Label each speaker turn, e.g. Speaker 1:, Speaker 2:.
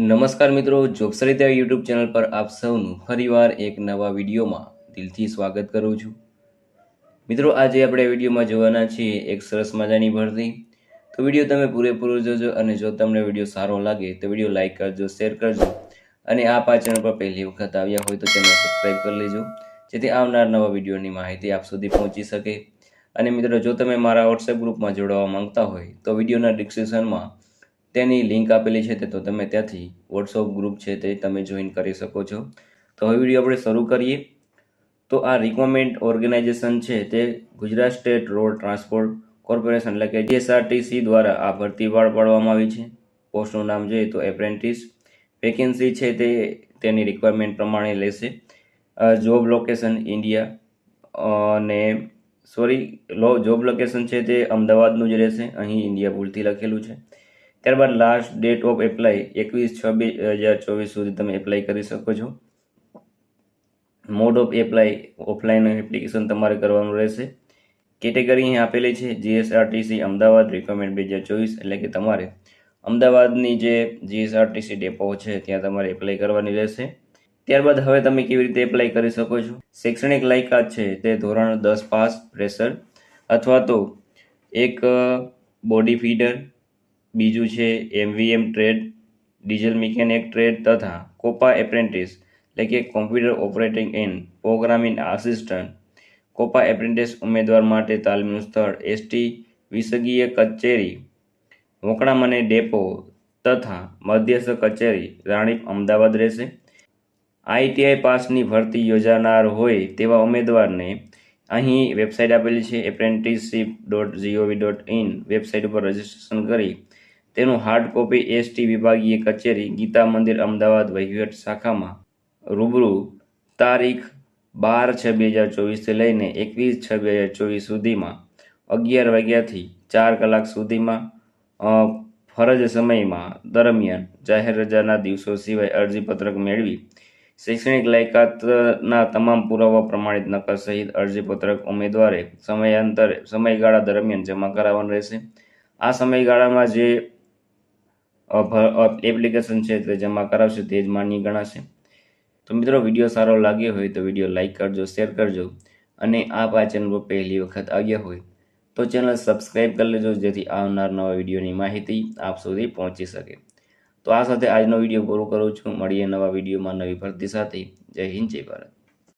Speaker 1: નમસ્કાર મિત્રો જોગસરિતા YouTube channel પર આપ સૌનું ફરીવાર એક નવા વિડીયોમાં દિલથી સ્વાગત કરું છું. મિત્રો, આજે આપણે વિડીયોમાં જોવાના છીએ એક સરસ મજાની ભરતી. તો વીડિયો તમે પૂરેપૂરો જોજો અને જો તમને વીડિયો સારો લાગે તો વીડિયો લાઇક કરજો, શેર કરજો અને આપ આ ચેનલ પર પહેલી વખત આવ્યા હોય તો ચેનલ સબસ્ક્રાઈબ કરી લેજો, જેથી આવનાર નવા વિડીયોની માહિતી આપ સુધી પહોંચી શકે. અને મિત્રો, જો તમે મારા વોટ્સએપ ગ્રુપમાં જોડાવા માંગતા હોય તો વિડીયોના ડિસ્ક્રિપ્શનમાં તેની લિંક આપેલી છે તે તો તમે ત્યાંથી વોટ્સઅપ ગ્રુપ છે તે તમે જોઈન કરી શકો છો. તો હવે વીડિયો આપણે શરૂ કરીએ. તો આ રિકમેન્ડ ઓર્ગેનાઇઝેશન છે તે Gujarat state road transport corporation એટલે કે જીએસઆરટીસી દ્વારા આ ભરતી બહાર પાડવામાં આવી છે. પોસ્ટનું નામ જોઈએ તો એપ્રેન્ટિસ વેકેન્સી છે તે તેની રિક્વાયરમેન્ટ પ્રમાણે લેશે. જોબ લોકેશન ઇન્ડિયા અને સોરી લો જોબ લોકેશન છે તે અમદાવાદનું જ રહેશે. અહીં ઇન્ડિયા ભૂલથી લખેલું છે. ત્યારબાદ લાસ્ટ ડેટ ઓફ એપ્લાય એકવીસ છ બે હજાર ચોવીસ સુધી તમે એપ્લાય કરી શકો છો. Mode of apply offline application તમારે કરવાનું રહેશે. કેટેગરી અહીં આપેલી છે જીએસઆરટીસી અમદાવાદ રિકમેન્ડ બે હજાર ચોવીસ, એટલે કે તમારે અમદાવાદની જે જીએસઆરટીસી ડેપો છે, ત્યાં તમારે એપ્લાય કરવાની રહેશે. ત્યારબાદ હવે તમે કેવી રીતે એપ્લાય કરી શકો છો? શૈક્ષણિક લાયકાત છે, તે ધોરણ દસ પાસ ફ્રેશર અથવા તો એક બોડી ફીડર બીજું છે MVM trade diesel mechanic trade તથા કોપા એપ્રેન્ટિસ એટલે કે computer operating and programming assistant COPA apprentice ઉમેદવાર માટે તાલીમનું સ્થળ એસટી વિસગીય કચેરી વોકડામને ડેપો તથા મધ્યસ્થ કચેરી, રાણીપ અમદાવાદ રહેશે. આઈટીઆઈ પાસની ભરતી યોજાનાર હોય તેવા ઉમેદવારને અહીં વેબસાઇટ આપેલી છે apprenticeship dot GOV dot in website ઉપર રજિસ્ટ્રેશન કરી તેનું હાર્ડ કોપી એસટી વિભાગીય કચેરી ગીતા મંદિર અમદાવાદ વહીવટ શાખામાં રૂબરૂ તારીખ બાર છ બે હજાર ચોવીસથી લઈને એકવીસ છ બે હજાર ચોવીસ સુધીમાં અગિયાર વાગ્યાથી ચાર કલાક સુધીમાં ફરજ સમયમાં દરમિયાન જાહેર રજાના દિવસો સિવાય અરજીપત્રક મેળવી શૈક્ષણિક લાયકાતના તમામ પુરાવા પ્રમાણિત નકલ સહિત અરજીપત્રક ઉમેદવારે સમયાંતરે, સમયગાળા દરમિયાન જમા કરાવવાનું રહેશે. આ સમયગાળામાં જે એપ્લિકેશન છે તે જમા કરાવશે, તે જ માન્ય ગણાશે. તો મિત્રો વીડિયો સારો લાગ્યો હોય તો વીડિયો લાઇક કરજો શેર કરજો અને આપ આ ચેનલ પર પહેલી વખત આવ્યા હોય તો ચેનલ સબસ્ક્રાઈબ કરી લેજો, જેથી આવનાર નવા વિડીયોની માહિતી આપ સુધી પહોંચી શકે. તો આ સાથે આજનો વીડિયો પૂરો કરું છું. મળીએ નવા વિડીયોમાં નવી ભરતી સાથે. જય હિન્દ, જય ભારત.